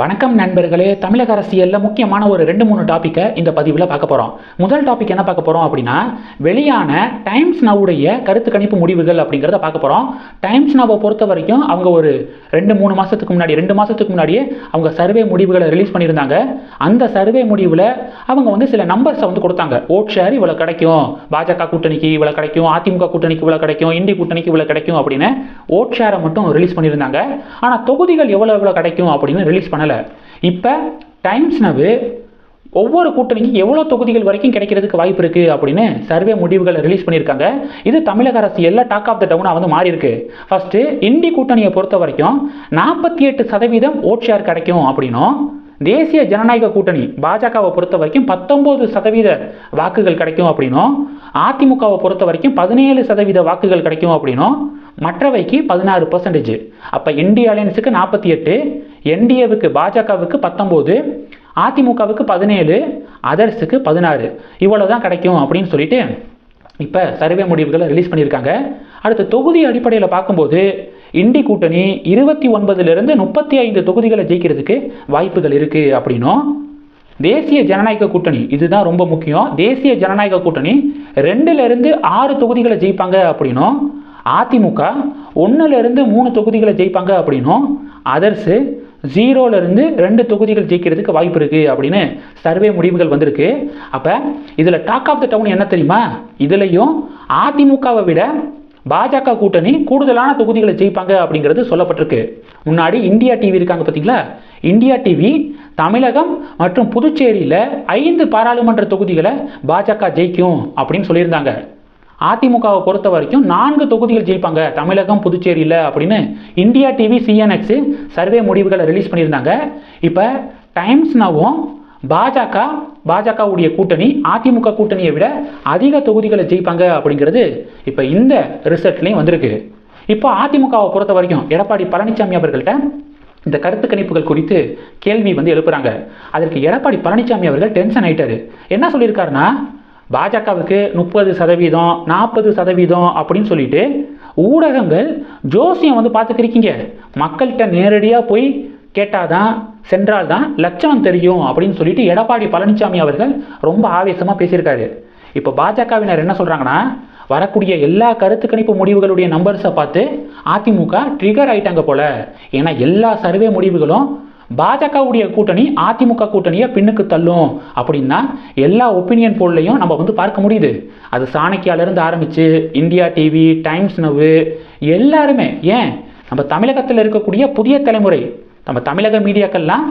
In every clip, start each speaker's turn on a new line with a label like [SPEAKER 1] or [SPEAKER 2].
[SPEAKER 1] வணக்கம் நண்பர்களே. தமிழக அரசியலில் முக்கியமான ஒரு ரெண்டு மூணு டாப்பிக்கை இந்த பதிவில் பார்க்க போகிறோம் முதல் டாபிக் என்ன பார்க்க போகிறோம் அப்படின்னா வெளியான டைம்ஸ் நவுடைய கருத்து கணிப்பு முடிவுகள் அப்படிங்கிறத பார்க்க போகிறோம் டைம்ஸ் நவை பொறுத்த வரைக்கும் அவங்க ஒரு ரெண்டு மூணு மாதத்துக்கு முன்னாடி ரெண்டு மாதத்துக்கு முன்னாடியே அவங்க சர்வே முடிவுகளை ரிலீஸ் பண்ணியிருந்தாங்க. அந்த சர்வே முடிவில் அவங்க வந்து சில நம்பர்ஸை வந்து கொடுத்தாங்க. ஓட் ஷேர் இவ்வளோ கிடைக்கும். பாஜக கூட்டணிக்கு இவ்வளோ கிடைக்கும். அதிமுக கூட்டணிக்கு இவ்வளோ கிடைக்கும். இந்தி கூட்டணிக்கு இவ்வளோ கிடைக்கும் அப்படின்னு ஓட் ஷேரை மட்டும் ரிலீஸ் பண்ணியிருந்தாங்க. ஆனால் தொகுதிகள் எவ்வளோ எவ்வளோ கிடைக்கும் அப்படின்னு ரிலீஸ் பண்ணலை. இப்போ டைம்ஸ் நவு ஒவ்வொரு கூட்டணிக்கும் எவ்வளோ தொகுதிகள் வரைக்கும் கிடைக்கிறதுக்கு வாய்ப்பு இருக்குது அப்படின்னு சர்வே முடிவுகளை ரிலீஸ் பண்ணியிருக்காங்க. இது தமிழக அரசு எல்லா டாக் ஆஃப் த டவுனாக வந்து மாறி இருக்கு ஃபர்ஸ்ட்டு இந்தி கூட்டணியை பொறுத்த வரைக்கும் நாற்பத்தி எட்டு சதவீதம் ஓட் ஷேர் கிடைக்கும் அப்படின்னும் தேசிய ஜனநாயக கூட்டணி பாஜகவை பொறுத்த வரைக்கும் பத்தொம்போது சதவீத வாக்குகள் கிடைக்கும் அப்படின்னும் அதிமுகவை பொறுத்த வரைக்கும் பதினேழு சதவீத வாக்குகள் கிடைக்கும் அப்படின்னும் மற்றவைக்கு பதினாறு பர்சன்டேஜ் அப்போ இந்திய அலையன்ஸுக்கு நாற்பத்தி எட்டு என்டிஏவுக்கு பாஜகவுக்கு பத்தொம்போது அதிமுகவுக்கு பதினேழு அதர்ஸுக்கு பதினாறு. இவ்வளோ தான் கிடைக்கும் அப்படின்னு சொல்லிட்டு இப்போ சர்வே முடிவுகளை ரிலீஸ் பண்ணியிருக்காங்க. அடுத்த தொகுதி அடிப்படையில் பார்க்கும்போது இண்டி கூட்டணி இருபத்தி ஒன்பதுலேருந்து முப்பத்தி ஐந்து தொகுதிகளை ஜெயிக்கிறதுக்கு வாய்ப்புகள் இருக்குது அப்படின்னும். தேசிய ஜனநாயக கூட்டணி இதுதான் ரொம்ப முக்கியம். தேசிய ஜனநாயக கூட்டணி ரெண்டுலேருந்து ஆறு தொகுதிகளை ஜெயிப்பாங்க அப்படின்னும். அதிமுக ஒன்றுலேருந்து மூணு தொகுதிகளை ஜெயிப்பாங்க அப்படின்னும். அதர்ஸு ஜீரோலேருந்து ரெண்டு தொகுதிகள் ஜெயிக்கிறதுக்கு வாய்ப்பு இருக்குது அப்படின்னு சர்வே முடிவுகள் வந்திருக்கு. அப்போ இதில் டாக் ஆஃப் த டவுன் என்ன தெரியுமா? இதுலேயும் அதிமுகவை விட பாஜக கூட்டணி கூடுதலான தொகுதிகளை ஜெயிப்பாங்க அப்படிங்கிறது சொல்லப்பட்டிருக்கு. முன்னாடி இந்தியா டிவி இருக்காங்க பார்த்தீங்களா இந்தியா டிவி தமிழகம் மற்றும் புதுச்சேரியில் ஐந்து பாராளுமன்ற தொகுதிகளை பாஜக ஜெயிக்கும் அப்படின்னு சொல்லியிருந்தாங்க. அதிமுகவை பொறுத்த வரைக்கும் நான்கு தொகுதிகள் ஜெயிப்பாங்க. தமிழகம் புதுச்சேரியில் அப்படின்னு இந்தியா டிவி சிஎன்எக்ஸ் சர்வே முடிவுகளை ரிலீஸ் பண்ணியிருந்தாங்க. இப்போ டைம்ஸ் நவும் பாஜக பாஜகவுடைய கூட்டணி அதிமுக கூட்டணியை விட அதிக தொகுதிகளை ஜெயிப்பாங்க அப்படிங்கிறது இப்போ இந்த ரிசல்ட்லேயும் வந்திருக்கு. இப்போ அதிமுகவை பொறுத்த வரைக்கும் எடப்பாடி பழனிசாமி அவர்கள்ட்ட இந்த கருத்து கணிப்புகள் குறித்து கேள்வி வந்து எழுப்புறாங்க. அதற்கு எடப்பாடி பழனிசாமி அவர்கள் டென்ஷன் ஆயிட்டாரு. என்ன சொல்லியிருக்காருன்னா பாஜகவுக்கு முப்பது சதவீதம் நாற்பது சதவீதம் அப்படின்னு சொல்லிட்டு ஊடகங்கள் ஜோசியம் வந்து பார்த்துக்கிருக்கீங்க. மக்கள்கிட்ட நேரடியாக போய் கேட்டாதான் சென்றால் தான் லட்சணம் தெரியும் அப்படின்னு சொல்லிட்டு எடப்பாடி பழனிசாமி அவர்கள் ரொம்ப ஆவேசமாக பேசியிருக்காரு. இப்போ பாஜகவினர் என்ன சொல்கிறாங்கன்னா வரக்கூடிய எல்லா கருத்து கணிப்பு முடிவுகளுடைய நம்பர்ஸை பார்த்து அதிமுக ட்ரிகர் ஆயிட்டாங்க போல. ஏன்னா எல்லா சர்வே முடிவுகளும் பாஜகவுடைய கூட்டணி அதிமுக கூட்டணியை பின்னுக்கு தள்ளும் அப்படின்னா எல்லா ஒப்பீனியன் போல்லையும் நம்ம வந்து பார்க்க முடியுது. அது சாணக்கியாலேருந்து ஆரம்பித்து இந்தியா டிவி டைம்ஸ் நவ்வு எல்லாருமே ஏன்? நம்ம தமிழகத்தில் இருக்கக்கூடிய புதிய தலைமுறை நம்ம தமிழக மீடியாக்கள்லாம்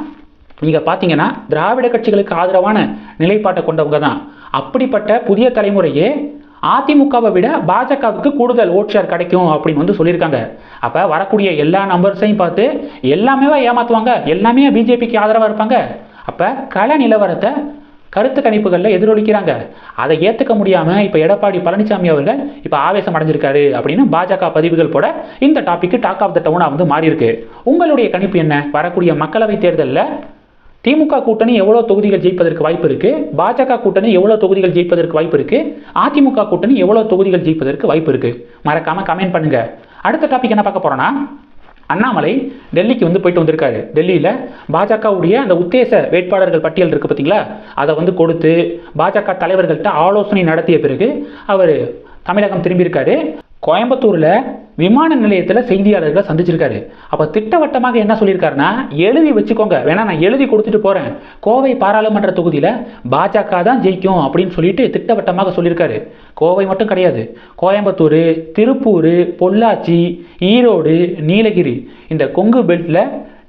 [SPEAKER 1] நீங்கள் பார்த்தீங்கன்னா திராவிட கட்சிகளுக்கு ஆதரவான நிலைப்பாட்டை கொண்டவங்க தான் அப்படிப்பட்ட புதிய தலைமுறையே அதிமுகவை விட பாஜகவுக்கு கூடுதல் ஓட் ஷேர் கிடைக்கும் அப்படின்னு வந்து சொல்லியிருக்காங்க. அப்போ வரக்கூடிய எல்லா நம்பர்ஸையும் பார்த்து எல்லாமே ஏமாற்றுவாங்க எல்லாமே பிஜேபிக்கு ஆதரவாக இருப்பாங்க. அப்போ கள நிலவரத்தை கருத்து கணிப்புகளில் எதிரொலிக்கிறாங்க. அதை ஏற்றுக்க முடியாமல் இப்போ எடப்பாடி பழனிசாமி அவர்கள் இப்போ ஆவேசம் அடைஞ்சிருக்காரு அப்படின்னு பாஜக பதிவுகள் போட இந்த டாபிக் டாக் ஆஃப் த டவுனாக வந்து மாறி இருக்கு உங்களுடைய கணிப்பு என்ன? வரக்கூடிய மக்களவைத் தேர்தலில் திமுக கூட்டணி எவ்வளோ தொகுதிகள் ஜெயிப்பதற்கு வாய்ப்பு இருக்கு? பாஜக கூட்டணி எவ்வளோ தொகுதிகள் ஜெயிப்பதற்கு வாய்ப்பு இருக்கு? அதிமுக கூட்டணி எவ்வளோ தொகுதிகள் ஜெயிப்பதற்கு வாய்ப்பு இருக்கு? மறக்காம கமெண்ட் பண்ணுங்க. அடுத்த டாபிக் என்ன பார்க்க போறோம்னா அண்ணாமலை டெல்லிக்கு வந்து போயிட்டு வந்திருக்காரு. டெல்லியில் பாஜகவுடைய அந்த உத்தேச வேட்பாளர்கள் பட்டியல் இருக்குது பார்த்தீங்களா அதை வந்து கொடுத்து பாஜக தலைவர்கள்ட்ட ஆலோசனை நடத்திய பிறகு அவர் தமிழகம் திரும்பியிருக்காரு. கோயம்புத்தூரில் விமான நிலையத்தில் செய்தியாளர்களை சந்திச்சிருக்காரு. அப்போ திட்டவட்டமாக என்ன சொல்லியிருக்காருன்னா எழுதி வச்சுக்கோங்க. வேணா நான் எழுதி கொடுத்துட்டு போகிறேன் கோவை பாராளுமன்ற தொகுதியில் பாஜக தான் ஜெயிக்கும் அப்படின்னு சொல்லிட்டு திட்டவட்டமாக சொல்லியிருக்காரு. கோவை மட்டும் கிடையாது. கோயம்புத்தூர் திருப்பூர் பொள்ளாச்சி ஈரோடு நீலகிரி இந்த கொங்கு பெல்ட்டில்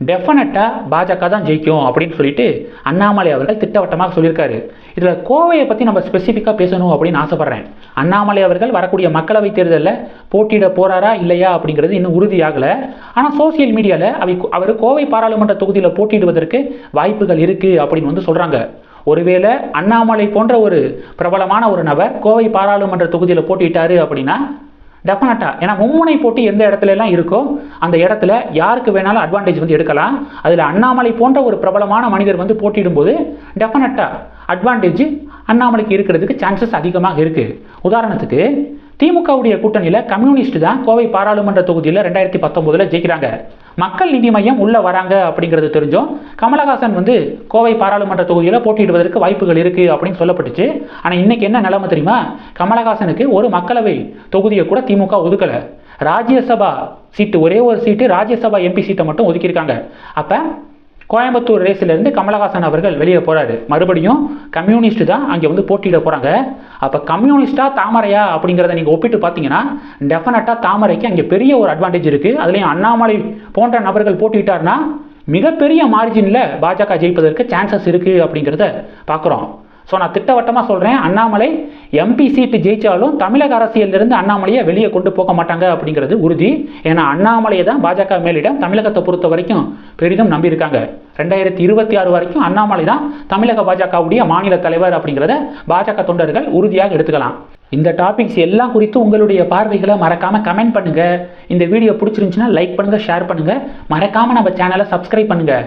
[SPEAKER 1] டெஃபினட்டாக பாஜக தான் ஜெயிக்கும் அப்படின்னு சொல்லிட்டு அண்ணாமலை அவர்கள் திட்டவட்டமாக சொல்லியிருக்காரு. இதில் கோவையை பற்றி நம்ம ஸ்பெசிஃபிக்காக பேசணும் அப்படின்னு ஆசைப்பட்றேன். அண்ணாமலை அவர்கள் வரக்கூடிய மக்களவைத் தேர்தலில் போட்டியிட போகிறாரா இல்லையா அப்படிங்கிறது இன்னும் உறுதியாகலை. ஆனால் சோசியல் மீடியாவில் அவை அவர் கோவை பாராளுமன்ற தொகுதியில் போட்டியிடுவதற்கு வாய்ப்புகள் இருக்குது அப்படின்னு வந்து சொல்கிறாங்க ஒருவேளை அண்ணாமலை போன்ற ஒரு பிரபலமான ஒரு நபர் கோவை பாராளுமன்ற தொகுதியில் போட்டியிட்டாரு அப்படின்னா டெஃபினட்டாக ஏன்னா மும்முனை போட்டி எந்த இடத்துல எல்லாம் இருக்கோ அந்த இடத்துல யாருக்கு வேணாலும் அட்வான்டேஜ் வந்து எடுக்கலாம். அதில் அண்ணாமலை போன்ற ஒரு பிரபலமான மனிதர் வந்து போட்டியிடும்போது டெஃபினட்டாக அட்வான்டேஜ் அண்ணாமலைக்கு இருக்கிறதுக்கு சான்சஸ் அதிகமாக இருக்குது உதாரணத்துக்கு திமுகவுடைய கூட்டணியில் கம்யூனிஸ்ட் தான் கோவை பாராளுமன்ற தொகுதியில் ரெண்டாயிரத்தி பத்தொம்போதில் ஜெயிக்கிறாங்க. மக்கள் நீதி மையம் உள்ளே வராங்க அப்படிங்கிறது தெரிஞ்சும். கமலஹாசன் வந்து கோவை பாராளுமன்ற தொகுதியில் போட்டியிடுவதற்கு வாய்ப்புகள் இருக்குது அப்படின்னு சொல்லப்பட்டுச்சு. ஆனால் இன்னைக்கு என்ன நிலைமை தெரியுமா? கமலஹாசனுக்கு ஒரு மக்களவை தொகுதியை கூட திமுக ஒதுக்கலை. ராஜ்யசபா சீட்டு ஒரே ஒரு சீட்டு ராஜ்யசபா எம்பி சீட்டை மட்டும் ஒதுக்கியிருக்காங்க. அப்போ கோயம்புத்தூர் ரேஸ்லேருந்து கமலஹாசன் அவர்கள் வெளியே போகிறாரு மறுபடியும் கம்யூனிஸ்ட் தான் அங்கே வந்து போட்டியிட போகிறாங்க அப்போ கம்யூனிஸ்டா தாமரையா அப்படிங்கிறத நீங்கள் ஒப்பிட்டு பார்த்தீங்கன்னா டெஃபினட்டாக தாமரைக்கு அங்கே பெரிய ஒரு அட்வான்டேஜ் இருக்குது அதுலேயும் அண்ணாமலை போன்ற நபர்கள் போட்டியிட்டார்னா மிகப்பெரிய மார்ஜினில் பாஜக ஜெயிப்பதற்கு சான்சஸ் இருக்குது அப்படிங்கிறத பார்க்குறோம். ஸோ நான் திட்டவட்டமாக சொல்கிறேன் அண்ணாமலை எம்பி சீட்டு ஜெயித்தாலும் தமிழக அரசியலிருந்து அண்ணாமலையை வெளியே கொண்டு போக மாட்டாங்க அப்படிங்கிறது உறுதி. ஏன்னா அண்ணாமலையை தான் பாஜக மேலிடம் தமிழகத்தை பொறுத்த வரைக்கும் பெரிதும் நம்பியிருக்காங்க. ரெண்டாயிரத்தி இருபத்தி ஆறு வரைக்கும் அண்ணாமலை தான் தமிழக பாஜகவுடைய மாநில தலைவர் அப்படிங்கிறத பாஜக தொண்டர்கள் உறுதியாக எடுத்துக்கலாம். இந்த டாபிக்ஸ் எல்லாம் குறித்து உங்களுடைய பார்வைகளை மறக்காமல் கமெண்ட் பண்ணுங்க. இந்த வீடியோ பிடிச்சிருந்துச்சுன்னா லைக் பண்ணுங்கள் ஷேர் பண்ணுங்கள் மறக்காமல் நம்ம சேனலை சப்ஸ்கிரைப் பண்ணுங்கள்